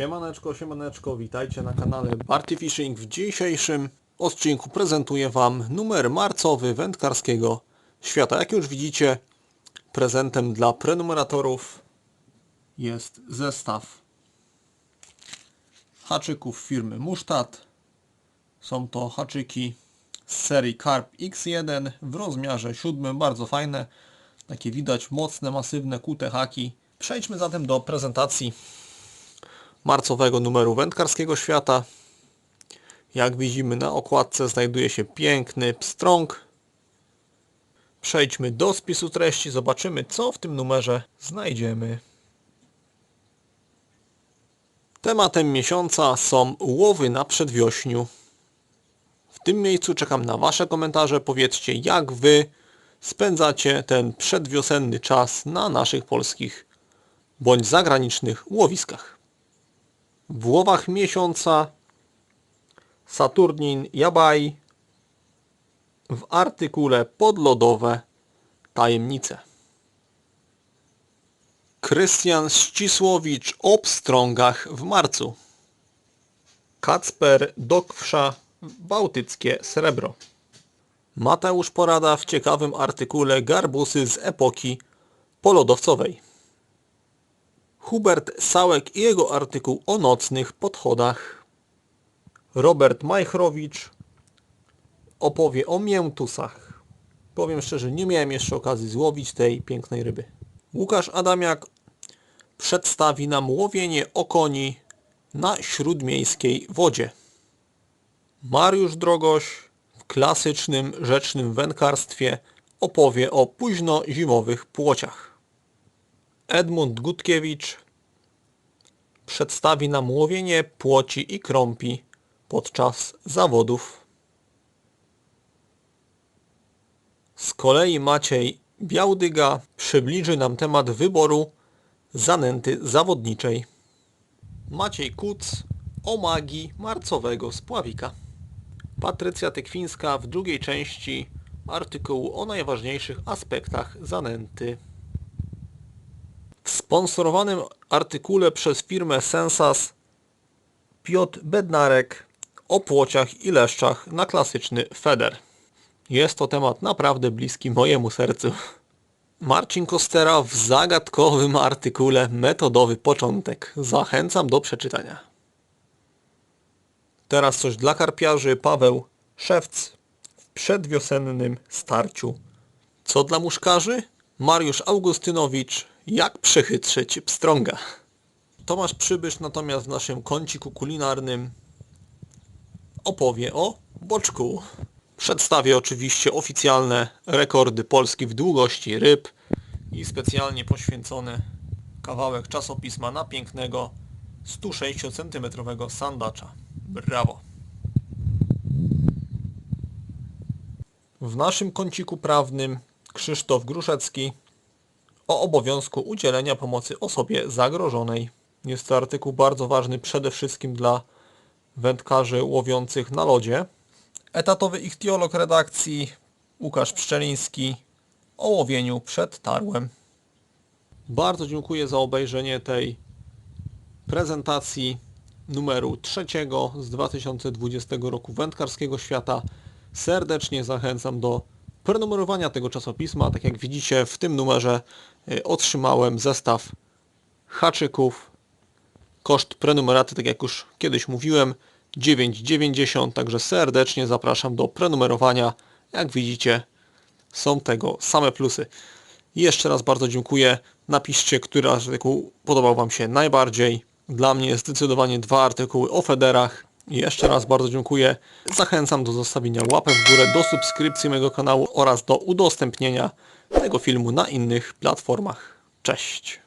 Siemaneczko, siemaneczko, witajcie na kanale Barty Fishing. W dzisiejszym odcinku prezentuję Wam numer marcowy wędkarskiego świata. Jak już widzicie, prezentem dla prenumeratorów jest zestaw haczyków firmy Musztat. Są to haczyki z serii Carp X1 w rozmiarze 7, bardzo fajne. Takie widać mocne, masywne, kute haki. Przejdźmy zatem do prezentacji marcowego numeru wędkarskiego świata. Jak widzimy na okładce znajduje się piękny pstrąg. Przejdźmy do spisu treści, zobaczymy co w tym numerze znajdziemy. Tematem miesiąca są łowy na przedwiośniu. W tym miejscu czekam na Wasze komentarze. Powiedzcie jak Wy spędzacie ten przedwiosenny czas na naszych polskich bądź zagranicznych łowiskach. W łowach miesiąca Saturnin Jabaj w artykule podlodowe tajemnice. Krystian Ścisłowicz o pstrągach w marcu. Kacper Dokwsza Bałtyckie Srebro. Mateusz Porada w ciekawym artykule Garbusy z epoki polodowcowej. Hubert Sałek i jego artykuł o nocnych podchodach. Robert Majchrowicz opowie o miętusach. Powiem szczerze, nie miałem jeszcze okazji złowić tej pięknej ryby. Łukasz Adamiak przedstawi nam łowienie okoni na śródmiejskiej wodzie. Mariusz Drogoś w klasycznym rzecznym wędkarstwie opowie o późno-zimowych płociach. Edmund Gutkiewicz przedstawi nam łowienie płoci i krąpi podczas zawodów. Z kolei Maciej Białdyga przybliży nam temat wyboru zanęty zawodniczej. Maciej Kuc o magii marcowego spławika. Patrycja Tekwińska w drugiej części artykułu o najważniejszych aspektach zanęty. Sponsorowanym artykule przez firmę Sensas Piotr Bednarek o płociach i leszczach na klasyczny feder. Jest to temat naprawdę bliski mojemu sercu. Marcin Kostera w zagadkowym artykule Metodowy początek. Zachęcam do przeczytania. Teraz coś dla karpiarzy. Paweł Szewc w przedwiosennym starciu. Co dla muszkarzy? Mariusz Augustynowicz. Jak przechytrzyć pstrąga? Tomasz Przybysz natomiast w naszym kąciku kulinarnym opowie o boczku. Przedstawię oczywiście oficjalne rekordy Polski w długości ryb i specjalnie poświęcony kawałek czasopisma na pięknego 106 cm sandacza. Brawo! W naszym kąciku prawnym Krzysztof Gruszecki o obowiązku udzielenia pomocy osobie zagrożonej. Jest to artykuł bardzo ważny przede wszystkim dla wędkarzy łowiących na lodzie. Etatowy ichtiolog redakcji Łukasz Pszczeliński o łowieniu przed tarłem. Bardzo dziękuję za obejrzenie tej prezentacji numeru trzeciego z 2020 roku Wędkarskiego Świata. Serdecznie zachęcam do prenumerowania tego czasopisma. Tak jak widzicie w tym numerze y, otrzymałem zestaw haczyków. Koszt prenumeraty, tak jak już kiedyś mówiłem, 9,90, także serdecznie zapraszam do prenumerowania. Jak widzicie, są tego same plusy. Jeszcze raz bardzo dziękuję. Napiszcie, który artykuł podobał Wam się najbardziej. Dla mnie zdecydowanie dwa artykuły o federach. Jeszcze raz bardzo dziękuję. Zachęcam do zostawienia łapek w górę, do subskrypcji mojego kanału oraz do udostępnienia tego filmu na innych platformach. Cześć!